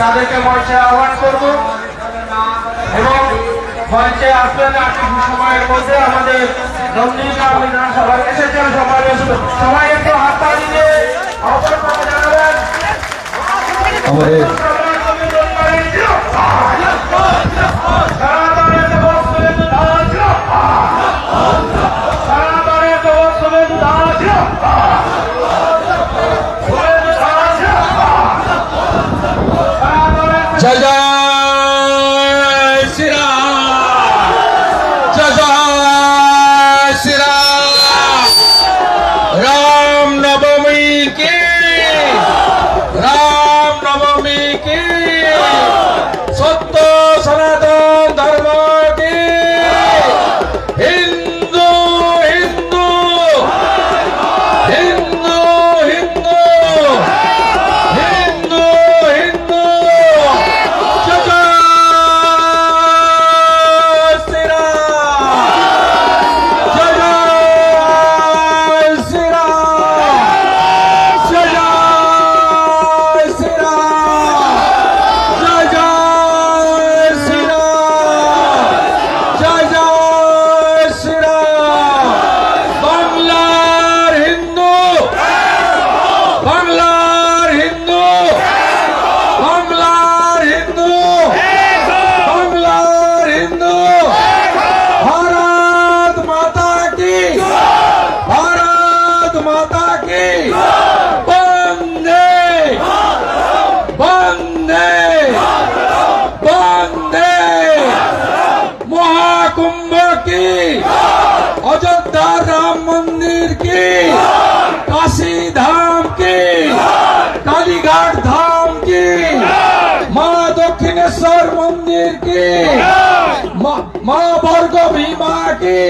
তাদেরকে মঞ্চে আহ্বান করব। এবং মঞ্চে আসবেন কিছু সময়ের মধ্যে আমাদের নন্দীগ্রাম এসেছেন। সবাই সবাই একটু হাত তালি দিয়ে আমাদের জয় জয় কি? অযোধ্যা রাম মন্দির কি? কাশী ধাম কি? কালীঘাট ধাম কি? মা দক্ষিণেশ্বর মন্দির কি? মা- বর্গ ভীমা কি?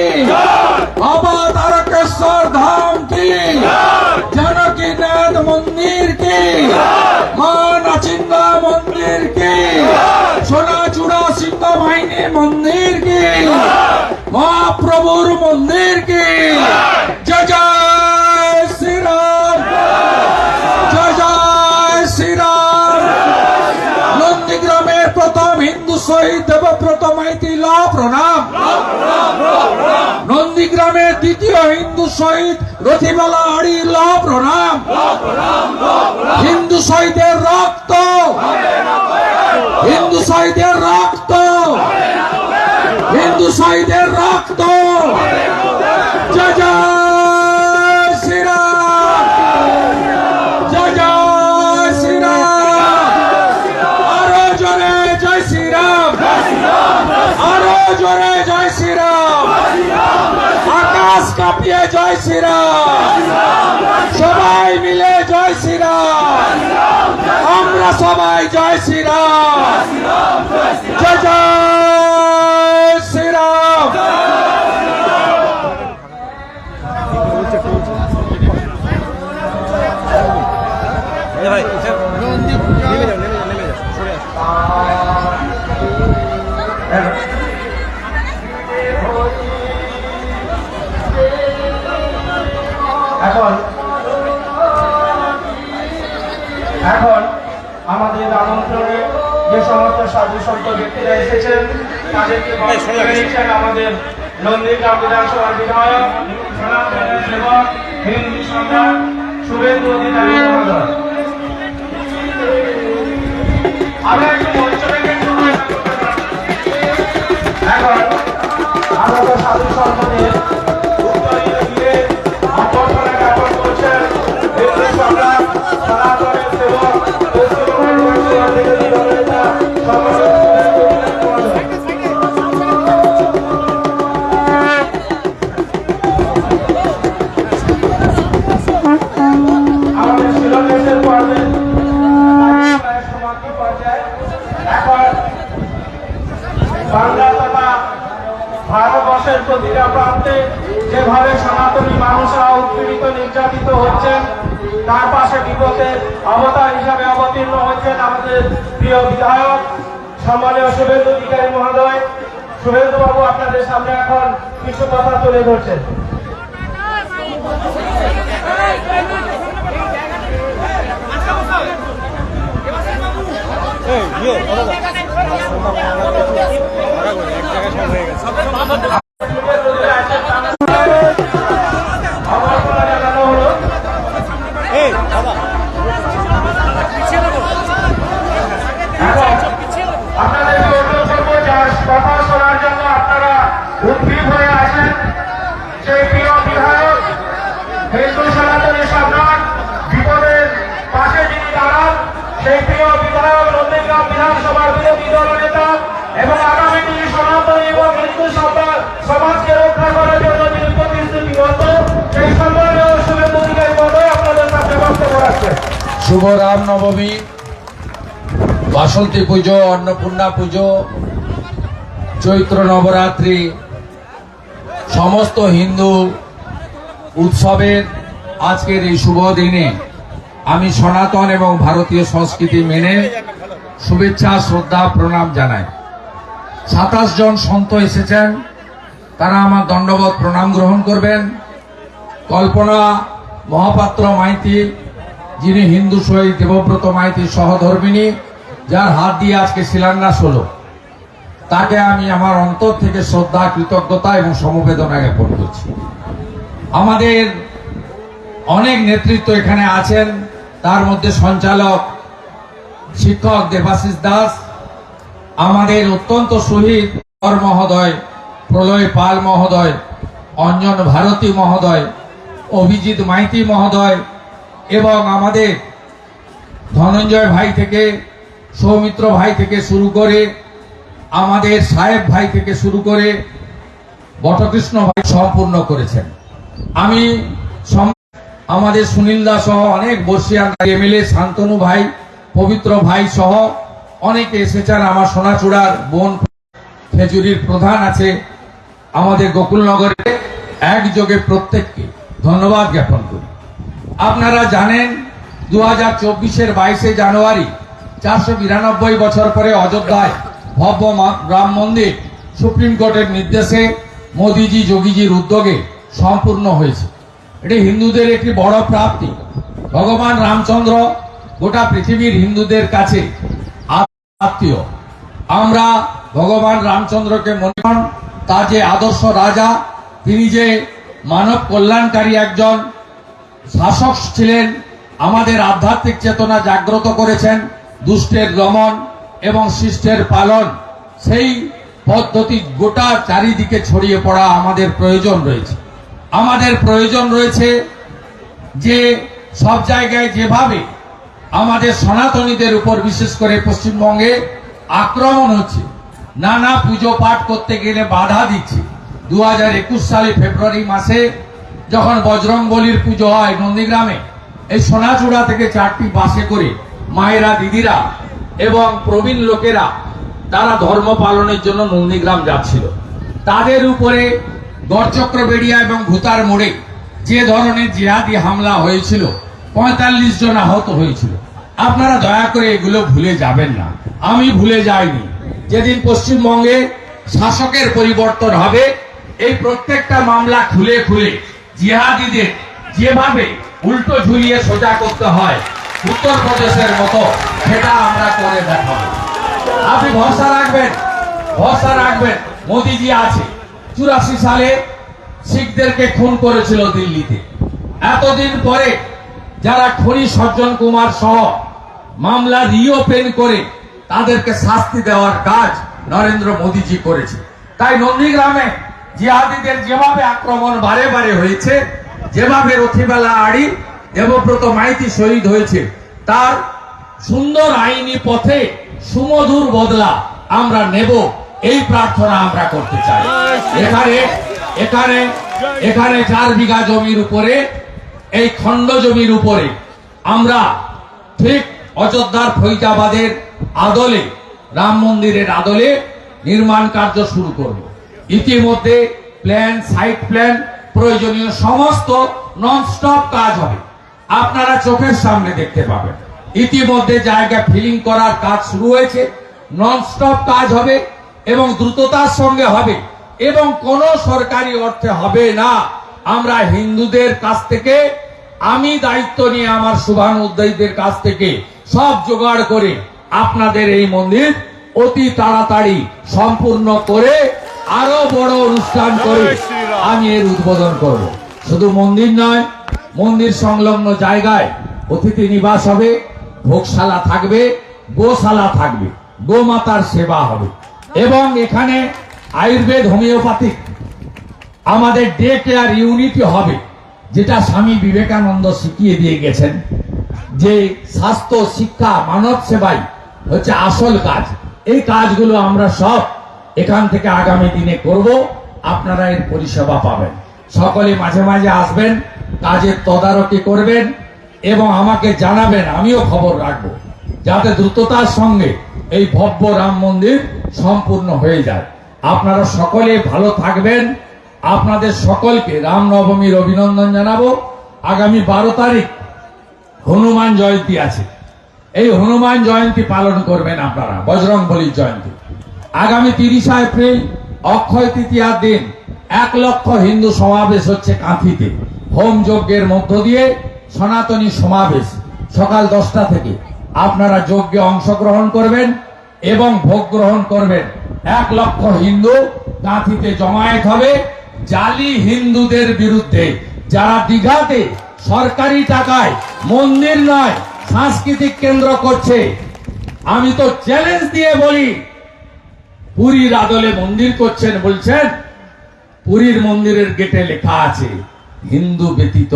বাবা তারকেশ্বর ধাম কি? জানকীনাথ মন্দির কি? মা নাচিন্দা মন্দির কি? সোনাচূড়া সিদ্ধ বাহিনী মন্দির কি? মহাপ্রভুর মন্দির কি? জয় জয় শ্রীরাম। জয় জয় শ্রীরাম। নন্দীগ্রামের প্রথম হিন্দু শহীদ দেবব্রত মাইতি ল প্রণাম। নন্দীগ্রামের দ্বিতীয় হিন্দু শহীদ রথিবালা আড়ি ল প্রণাম। হিন্দু শহীদের রক্ত জয় শ্রীরাম। সবাই মিলে জয় শ্রীরাম। আমরা সবাই জয় শ্রীরাম। জয় জয় শ্রীরাম। সাধু সন্ত ব্যক্তিরা এসেছেন। তাদেরকে নিচ্ছেন আমাদের নন্দীগ্রাম বিধানসভার বিধায়ক সনাতনের সেবক হিন্দু সম্রাট শুভেন্দু অধিকারী মহোদয়। আমরা একটু মঞ্চ থেকে একটু আলোচনা করতে পারি। এখন আমাদের সাধু সন্তদের প্রিয় বিধায়ক, সম্মানীয় শুভেন্দু অধিকারী মহোদয়, শুভেন্দু বাবু আপনাদের সামনে এখন কিছু কথা তুলে ধরছেন। এক জায়গায় শুভ রাম নবমী বাসন্তী পুজো, অন্নপূর্ণা পুজো, চৈত্র নবরাত্রি, সমস্ত হিন্দু উৎসবের আজকের এই শুভ দিনে আমি সনাতন এবং ভারতীয় সংস্কৃতি মেনে শুভেচ্ছা, শ্রদ্ধা, প্রণাম জানাই। সাতাশ জন সন্ত এসেছেন। তারা আমার দণ্ডবোধ প্রণাম গ্রহণ করবেন। কল্পনা মহাপাত্র মাইতি যিনি হিন্দু শহীদ দেবব্রত মাইতির সহধর্মিনী, যার হাত দিয়ে আজকে শিলান্যাস হলো, তাকে আমি আমার অন্তর থেকে শ্রদ্ধা, কৃতজ্ঞতা এবং সমবেদনা জ্ঞাপন করছি। আমাদের অনেক নেতৃত্ব এখানে আছেন, তার মধ্যে সঞ্চালক শিক্ষক দেবাশিস দাস, আমাদের অত্যন্ত শহীদ কর মহোদয়, প্রলয় পাল মহোদয়, অঞ্জন ভারতী মহোদয়, অভিজিৎ মাইতি মহোদয় এবং আমাদের ধনঞ্জয় ভাই থেকে, সৌমিত্র ভাই থেকে শুরু করে, আমাদের সাহেব ভাই থেকে শুরু করে বটকৃষ্ণ ভাই সম্পূর্ণ করেছেন। আমি আমাদের সুনীল দা সহ অনেক বর্ষিয়ান এমএলএ, শান্তনু ভাই, পবিত্র ভাই সহ অনেকে এসেছেন। আমার সোনাচূড়ার বোন খেজুরির প্রধান আছে আমাদের গোকুলনগরে। একযোগে প্রত্যেককে ধন্যবাদ জ্ঞাপন করি। আপনারা জানেন দু হাজার চব্বিশের বাইশে জানুয়ারি চারশো বিরানব্বই বছর পরে অযোধ্যায় ভব্য রাম মন্দির সুপ্রিম কোর্টের নির্দেশে মোদিজি, যোগীজির উদ্যোগে সম্পূর্ণ হয়েছে। এটি হিন্দুদের একটি বড় প্রাপ্তি। ভগবান রামচন্দ্র গোটা পৃথিবীর হিন্দুদের কাছে আত্মীয়। আমরা ভগবান রামচন্দ্রকে মনে করেন তার যে আদর্শ রাজা, তিনি যে মানব কল্যাণকারী একজন শাসক ছিলেন, আমাদের আধ্যাত্মিক চেতনা জাগ্রত করেছেন, দুষ্টের দমন এবং শিষ্টের পালন। সেই পদ্ধতি গোটা চারিদিকে ছড়িয়ে পড়া আমাদের প্রয়োজন রয়েছে। আমাদের প্রয়োজন রয়েছে যে সব জায়গায় যেভাবে আমাদের সনাতনীদের উপর বিশেষ করে পশ্চিমবঙ্গে আক্রমণ হচ্ছে, নানা পুজো পাঠ করতে গেলে বাধা দিচ্ছে। দু হাজার একুশ সালে ফেব্রুয়ারি মাসে যখন বজরং বলির পুজো হয় নন্দীগ্রামে, এই সোনাচূড়া থেকে চারটি বাসে করে মায়েরা, দিদিরা এবং প্রবীণ লোকেরা তারা ধর্ম পালনের জন্য নন্দীগ্রাম যাচ্ছিল। তাদের উপরে গড়চক্র বেড়িয়া এবং ভূতার মোড়ে যে ধরনের জিহাদি হামলা হয়েছিল, পঁয়তাল্লিশ জন আহত হয়েছিল। আপনারা দয়া করে এগুলো ভুলে যাবেন না। আমি ভুলে যাইনি। যেদিন পশ্চিমবঙ্গে শাসকের পরিবর্তন হবে, এই প্রত্যেকটা মামলা খুলে খুলে জিহাদিদের যেভাবে উল্টো ঝুলিয়ে সোজা করতে হয়, উত্তরপ্রদেশের মতো, সেটা আমরা করে দেখাবো। আপনি ভরসা রাখবেন? ভরসা রাখবেন। মোদিজি আছে। চুরাশি সালে শিখদেরকে খুন করেছিল দিল্লিতে। এতদিন পরে যারা খনি সজ্জন কুমার সহ মামলা রিওপেন করে তাদেরকে শাস্তি দেওয়ার কাজ নরেন্দ্র মোদীজি করেছে। তাই নন্দীগ্রামে জিহাদিদের যেভাবে আক্রমণ বারে বারে হয়েছে, যেভাবে রথিবেলা আড়ি দেবব্রত মাইতি শহীদ হয়েছে, তার সুন্দর আইনি পথে সুমধুর বদলা আমরা নেব, এই প্রার্থনা আমরা করতে চাই। এখানে এখানে এখানে চার বিঘা জমির উপরে, এই খণ্ড জমির উপরে আমরা ঠিক অযোধ্যার ফৈজাবাদের আদলে, রাম মন্দিরের আদলে নির্মাণ কার্য শুরু করব। ইতিমধ্যে প্ল্যান সাইট প্ল্যান প্রয়োজনীয় সমস্ত নন স্টপ কাজ হবে। আপনারা চোখের সামনে দেখতে পাবেন। ইতিমধ্যে জায়গা ফিলিং করার কাজ শুরু হয়েছে। নন স্টপ কাজ হবে এবং দ্রুততার সঙ্গে হবে এবং কোন সরকারি অর্থে হবে না। আমরা হিন্দুদের কাছ থেকে, আমি দায়িত্ব নিয়ে আমার শুভানুদ্দায়ীদের কাছ থেকে সব জোগাড় করে আপনাদের এই মন্দির অতি তাড়াতাড়ি সম্পূর্ণ করে আরও বড় অনুষ্ঠান করে। আমি এর উদ্বোধন করব। শুধু মন্দির নয় মন্দির সংলগ্ন জায়গায় অতিথি নিবাস হবে ভোগশালা থাকবে গোশালা থাকবে গোমাতার সেবা হবে। এবং এখানে আয়ুর্বেদ হোমিওপ্যাথিক আমাদের ডে কেয়ার ইউনিটি হবে যেটা স্বামী বিবেকানন্দ শিখিয়ে দিয়ে গেছেন যে স্বাস্থ্য শিক্ষা মানব সেবাই হচ্ছে আসল কাজ। এই কাজগুলো আমরা সব এখান থেকে আগামী দিনে করব, আপনারা এর পরিষেবা পাবেন। সকলে মাঝে মাঝে আসবেন, কাজের তদারকি করবেন এবং আমাকে জানাবেন, আমিও খবর রাখব, যাতে দ্রুততার সঙ্গে এই ভব্য রাম মন্দির সম্পূর্ণ হয়ে যায়। আপনারা সকলে ভালো থাকবেন। আপনাদের সকলকে রামনবমীর অভিনন্দন জানাব। আগামী বারো তারিখ হনুমান জয়ন্তী আছে। এই হনুমান জয়ন্তী পালন করবেন আপনারা বজরং বলির জয়ন্তী। আগামী তিরিশা এপ্রিল, অক্ষয় তৃতীয়ার দিন, এক লক্ষ হিন্দু সমাবেশ হচ্ছে কাঁথিতে। হোম যজ্ঞের মধ্য দিয়ে সনাতনী সমাবেশ সকাল দশটা থেকে। আপনারা যজ্ঞে অংশগ্রহণ করবেন এবং ভোগ গ্রহণ করবেন। এক লক্ষ হিন্দু কাঁথিতে জমায়েত হবে। জালি হিন্দুদের বিরুদ্ধে যারা দীঘাতে সরকারি টাকায় মন্দির নয়, সাংস্কৃতিক কেন্দ্র করছে, আমি তো চ্যালেঞ্জ দিয়ে বলি পুরীর আদলে মন্দির করছেন বলছেন, পুরীর মন্দিরের গেটে লেখা আছে, হিন্দু ব্যতীত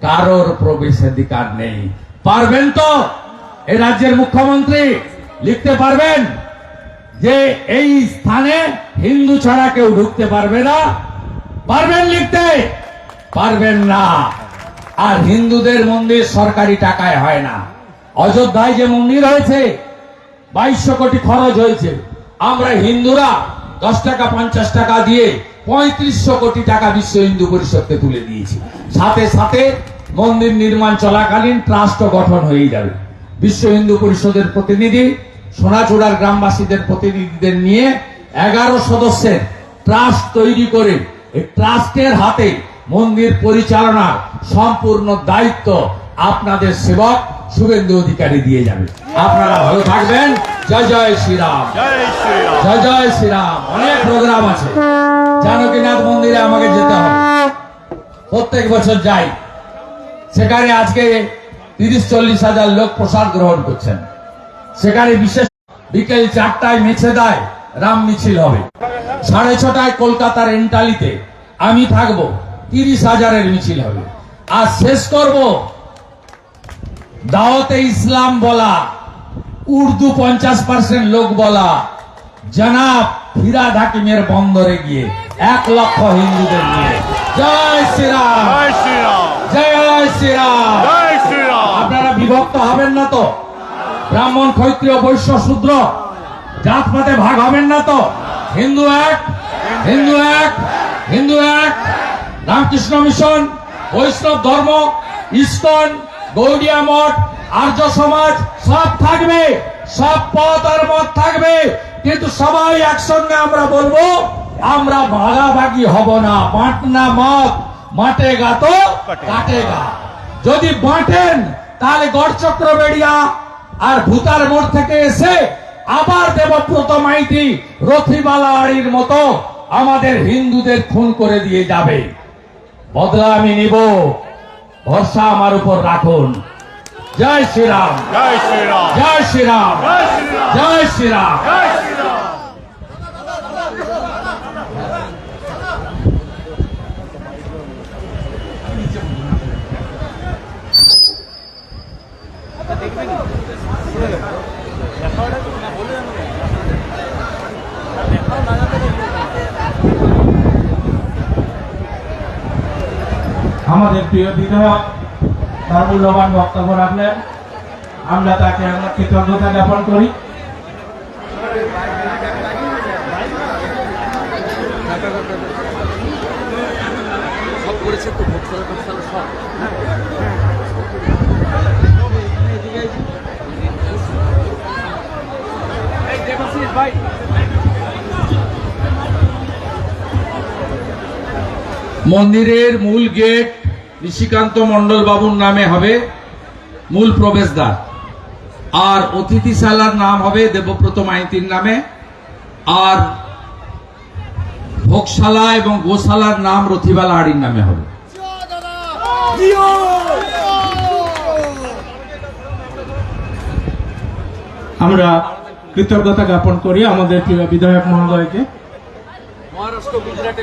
কারোর প্রবেশাধিকার নেই। পারবেন তো? এ রাজ্যের মুখ্যমন্ত্রী, লিখতে পারবেন? যে এই স্থানে হিন্দু ছাড়া কেউ ঢুকতে পারবে না। পারবেন লিখতে? পারবেন না। আর হিন্দুদের মন্দির সরকারি টাকায় হয় না। অযোধ্যায় যে মন্দির হয়েছে, বাইশশো কোটি খরচ হয়েছে। আমরা হিন্দুরা দশ টাকা, পঞ্চাশ টাকা দিয়ে পঁয়ত্রিশশো কোটি টাকা বিশ্ব হিন্দু পরিষদকে তুলে দিয়েছি। সাথে সাথে মন্দির নির্মাণ চলাকালীন ট্রাস্ট গঠন হয়ে যাবে। বিশ্ব হিন্দু পরিষদের প্রতিনিধি সোনাচূড়ার গ্রামবাসীদের প্রতিনিধিদের নিয়ে এগারো সদস্যের ট্রাস্ট তৈরি করে এই ট্রাস্টের হাতে মন্দির পরিচালনার সম্পূর্ণ দায়িত্ব আপনাদের সেবক শুভেন্দু অধিকারী দিয়ে যাবে। আপনারা ভালো থাকবেন। জয় জয় শ্রীরাম। জয় জয় শ্রীরাম। অনেক প্রোগ্রাম আছে। জানকীনাথ মন্দিরে আমাকে যেতে হবে। প্রত্যেক বছর যাই। সেখানে আজকে তিরিশ চল্লিশ হাজার লোক প্রসাদ গ্রহণ করছেন। সেখানে বিশেষ বিকেল চারটায় মেছেদায় রাম মিছিল হবে। সাড়ে ছটায় কলকাতার এন্টালিতে আমি থাকব। তিরিশ হাজারের মিছিল হবে। আর শেষ করব দাওয়াতে ইসলাম বলা উর্দু পঞ্চাশ পার্সেন্ট লোক বলা জনাব ফিরাদ হাকিমের বন্দরে গিয়ে এক লক্ষ হিন্দুদের নিয়ে। জয় শ্রীরাম। জয় শ্রীরাম। জয় শ্রীরাম। জয় শ্রীরাম। আপনারা বিভক্ত হবেন না তো? ব্রাহ্মণ ক্ষত্রিয় বৈশ্য শূদ্র জাতপাতে ভাগ হবেন না তো? হিন্দু এক হিন্দু এক হিন্দু এক রামকৃষ্ণ মিশন বৈষ্ণব ধর্ম ইস্কন গৌড়িয়া মঠ, আর্য সমাজ, সব থাকবে, সব পথ আর মত থাকবে। কিন্তু সবাই একসঙ্গে আমরা বলব, আমরা ভাগাভাগি হব না। বাঁটনা মত মাটেগা তো কাটেগা যদি বাঁটেন, তাহলে গড়চক্র বেড়িয়া আর ভূতার মোড় থেকে এসে আবার দেবব্রত মাইতি রথিবালা আড়ির মতো আমাদের হিন্দুদের খুন করে দিয়ে যাবে। বদলা আমি নিব। ভরসা আমার উপর রাখুন। জয় শ্রীরাম। জয় শ্রীরাম। জয় শ্রীরাম। জয় শ্রীরাম। আমাদের প্রিয় বিধায়ক তার মূল্যবান বক্তব্য রাখলেন। আমরা তাকে আমরা কৃতজ্ঞতা জ্ঞাপন করি। মন্দিরের মূল গেট নিশিকান্ত মন্ডল বাবুর নামে হবে মূল প্রবেশদ্বার। আর অতিথিশালার নাম হবে দেবব্রত মাইতির নামে। আর ভোগশালা এবং গোশালার নাম রথিবালা হাড়ির নামে হবে। আমরা কৃতজ্ঞতা জ্ঞাপন করি আমাদের বিধায়ক মহোদয়কে। মহারাষ্ট্র গুজরাটে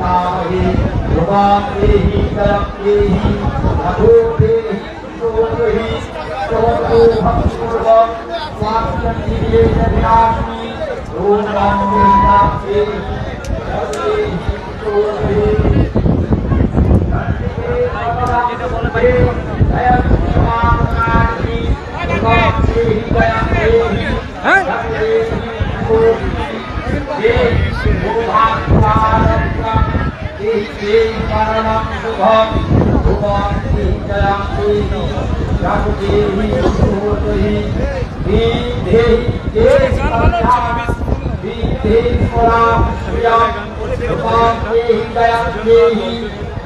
तामहे रुवातेहि तरप्तेहि अधोतेहि शोकहि शोको भक्षुर्व स्वास्थ्यं निवेश विनाशि ओम नमः Huh? পারাণাম শুভম ভুবন চিন্তায়াম তুই রাঘুদেহি সুহতহি বিধেহি দেহি পাঠাম বিধেহি পরা প্রিয়াম রূপাম দেহি দয়াম দেহি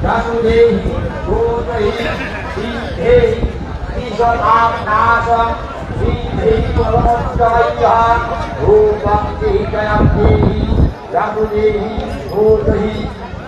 রাঘুদেহি সুহতহি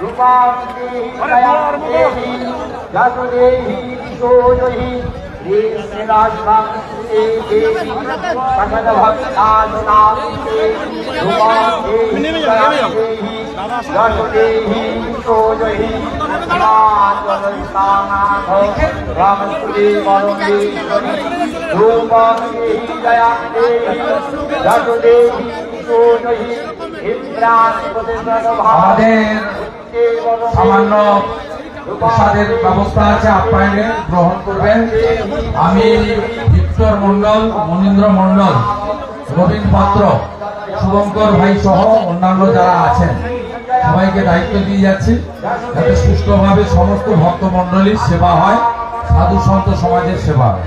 রূপা দেহি দয়া দেহি দেহি কিশোর তোমরা প্রসাদ নিয়ে যাবেন নিয়ে যাবেন এই রাজা হ্যালো চতুর্ভুজে চতুর্বাক্যা রূপাঙ্গী জাতুদেহি বিশোজহি আমাদের সামান্য প্রসাদের ব্যবস্থা আছে আপ্যায়নে গ্রহণ করবেন। আমি ভিক্টর মন্ডল মনীন্দ্র মন্ডল রবীন পাত্র, শুভঙ্কর ভাই সহ অন্যান্য যারা আছেন, সবাইকে দায়িত্ব দিয়ে যাচ্ছি। যাতে সুষ্ঠুভাবে সমস্ত ভক্ত মন্ডলীর সেবা হয়, সাধু সন্ত সমাজের সেবা হয়।